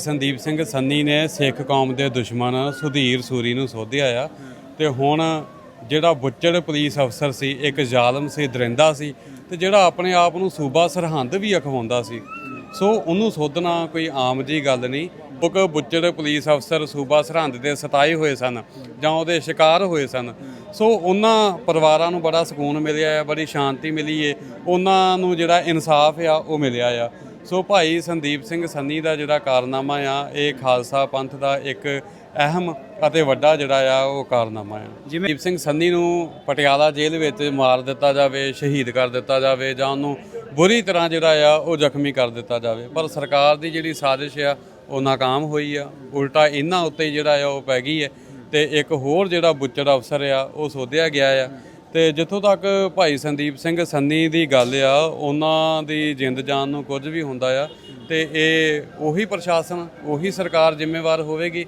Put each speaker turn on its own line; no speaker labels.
ਸੰਦੀਪ ਸਿੰਘ ਸੰਨੀ ਨੇ ਸਿੱਖ ਕੌਮ ਦੇ ਦੁਸ਼ਮਣ ਸੁਧੀਰ ਸੂਰੀ ਨੂੰ ਸੋਧਿਆ ਆ। ਤੇ ਹੁਣ ਜਿਹੜਾ ਬੁੱਚੜ ਪੁਲਿਸ ਅਫਸਰ ਸੀ, ਇੱਕ ਜ਼ਾਲਮ ਸੀ, ਦਰਿੰਦਾ ਸੀ, ਤੇ ਜਿਹੜਾ ਆਪਣੇ ਆਪ ਨੂੰ ਸੂਬਾ ਸਰਹੰਦ ਵੀ ਅਖਵਾਉਂਦਾ ਸੀ। ਸੋ ਉਹਨੂੰ ਸੋਧਣਾ ਕੋਈ ਆਮ ਜੀ ਗੱਲ ਨਹੀਂ। ਕਿਉਂਕਿ ਬੁੱਚੜ ਪੁਲਿਸ ਅਫਸਰ ਸੂਬਾ ਸਰਹੰਦ ਦੇ ਸਤਾਏ ਹੋਏ ਸਨ ਜਾਂ ਉਹਦੇ ਸ਼ਿਕਾਰ ਹੋਏ ਸਨ। ਸੋ ਉਹਨਾਂ ਪਰਿਵਾਰਾਂ ਨੂੰ ਬੜਾ ਸਕੂਨ ਮਿਲਿਆ ਹੈ ਬੜੀ ਸ਼ਾਂਤੀ ਮਿਲੀ ਏ। ਉਹਨਾਂ ਨੂੰ ਜਿਹੜਾ ਇਨਸਾਫ ਆ, ਉਹ ਮਿਲਿਆ ਆ। ਸੋ ਭਾਈ ਸੰਦੀਪ ਸਿੰਘ ਸੰਨੀ ਦਾ ਜਿਹੜਾ ਕਾਰਨਾਮਾ ਆ ਇਹ ਖਾਲਸਾ ਪੰਥ ਦਾ ਇੱਕ ਅਹਿਮ ਅਤੇ ਵੱਡਾ ਜਿਹੜਾ ਆ ਉਹ ਕਾਰਨਾਮਾ ਆ। ਜਿਵੇਂ ਦੀਪ ਸਿੰਘ ਸੰਨੀ ਨੂੰ ਪਟਿਆਲਾ ਜੇਲ੍ਹ ਵਿੱਚ ਮਾਰ ਦਿੱਤਾ ਜਾਵੇ ਸ਼ਹੀਦ ਕਰ ਦਿੱਤਾ ਜਾਵੇ ਜਾਂ ਉਹਨੂੰ ਬੁਰੀ ਤਰ੍ਹਾਂ ਜਿਹੜਾ ਆ ਉਹ ਜ਼ਖਮੀ ਕਰ ਦਿੱਤਾ ਜਾਵੇ। ਪਰ ਸਰਕਾਰ ਦੀ ਜਿਹੜੀ ਸਾਜ਼ਿਸ਼ ਆ ਉਹ ਨਾਕਾਮ ਹੋਈ ਆ। ਉਲਟਾ ਇਹਨਾਂ ਉੱਤੇ ਜਿਹੜਾ ਆ ਉਹ ਪੈ ਗਈ ਹੈ ਤੇ ਇੱਕ ਹੋਰ ਜਿਹੜਾ ਬੁੱਚੜ ਅਫਸਰ ਆ ਉਹ ਸੋਧਿਆ ਗਿਆ ਆ ਤੇ ਜਿੱਥੋਂ ਤੱਕ ਭਾਈ ਸੰਦੀਪ ਸਿੰਘ ਸੰਨੀ ਦੀ ਗੱਲ ਆ, ਉਹਨਾਂ ਦੀ ਜਿੰਦ ਜਾਨ ਨੂੰ ਕੁਝ ਵੀ ਹੁੰਦਾ ਆ, ਤੇ ਇਹ ਉਹੀ ਪ੍ਰਸ਼ਾਸਨ, ਉਹੀ ਸਰਕਾਰ ਜ਼ਿੰਮੇਵਾਰ ਹੋਵੇਗੀ।